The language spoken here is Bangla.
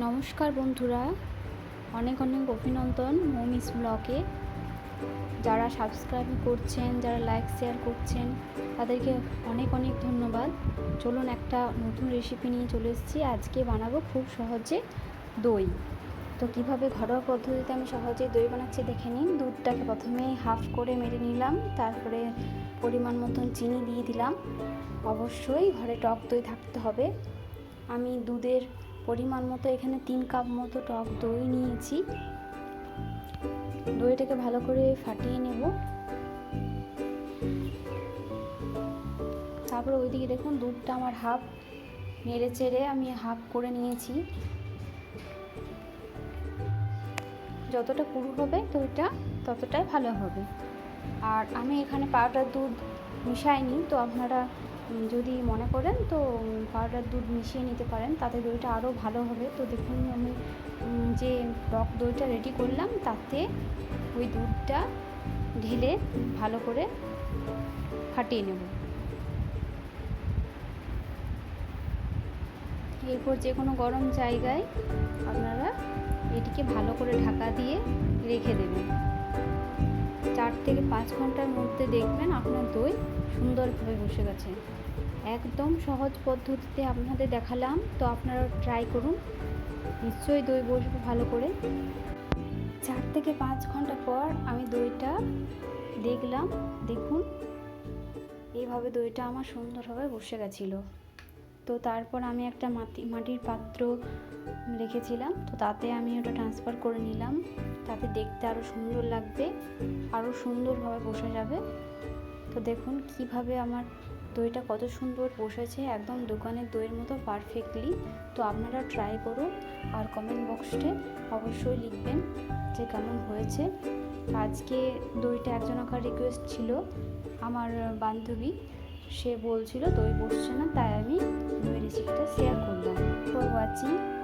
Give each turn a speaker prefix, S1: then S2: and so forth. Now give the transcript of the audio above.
S1: নমস্কার বন্ধুরা। অনেক অনেক অভিনন্দন মমিস ব্লগে। যারা সাবস্ক্রাইব করছেন, যারা লাইক শেয়ার করছেন, তাদেরকে অনেক অনেক ধন্যবাদ। চলুন একটা নতুন রেসিপি নিয়ে চলে এসেছি। আজকে বানাবো খুব সহজে দই। তো কীভাবে ঘরোয়া পদ্ধতিতে আমি সহজে দই বানাচ্ছি দেখে নিন। দুধটাকে প্রথমে হাফ করে মেরে নিলাম। তারপরে পরিমাণ মতন চিনি দিয়ে দিলাম। অবশ্যই ঘরে টক দই থাকতে হবে। আমি দুধের পরিমাণ মতো এখানে তিন কাপ মতো টক দই নিয়েছি। দইটাকে ভালো করে ফাটিয়ে নেব। তারপরে ওইদিকে দেখুন দুধটা আমার হাফ নেড়ে চেড়ে আমি হাফ করে নিয়েছি। যতটা পুরু হবে দইটা, ততটাই ভালো হবে। আর আমি এখানে পাউডার দুধ মিশাইনি, তো আপনারা যদি মনে করেন তো পাউডার দুধ মিশিয়ে নিতে পারেন, তাতে দইটা আরও ভালো হবে। তো দেখুন আমি যে টক দইটা রেডি করলাম, তাতে ওই দুধটা ঢেলে ভালো করে ফাটিয়ে নেব। এরপর যে কোনো গরম জায়গায় আপনারা এটিকে ভালো করে ঢাকা দিয়ে রেখে দেবেন। চার থেকে পাঁচ ঘণ্টার মধ্যে দেখবেন আপনার দই সুন্দরভাবে বসে গেছে। একদম সহজ পদ্ধতিতে আপনাদের দেখালাম, তো আপনারা ট্রাই করুন। নিশ্চয়ই দই বসবে ভালো করে। চার থেকে পাঁচ ঘণ্টা পর আমি দইটা দেখলাম, দেখুন। এইভাবে দইটা আমার সুন্দরভাবে বসে গেছিল। তো তারপর আমি একটা মাটি, মাটির পাত্র রেখেছিলাম। তো তাতে আমি ওটা ট্রান্সফার করে নিলাম। তাতে দেখতে আরও সুন্দর লাগবে আরও সুন্দরভাবে বসে যাবে। তো দেখুন কীভাবে আমার দইটা কত সুন্দর বসেছে। একদম দোকানের দইয়ের মতো পারফেক্টলি তো আপনারা ট্রাই করুন আর কমেন্ট বক্সে অবশ্যই লিখবেন যে কেমন হয়েছে। আজকে দইটা একজনকার রিকোয়েস্ট ছিল, আমার বান্ধবী। সে বলছিল দই বসছে না, তাই আমি দই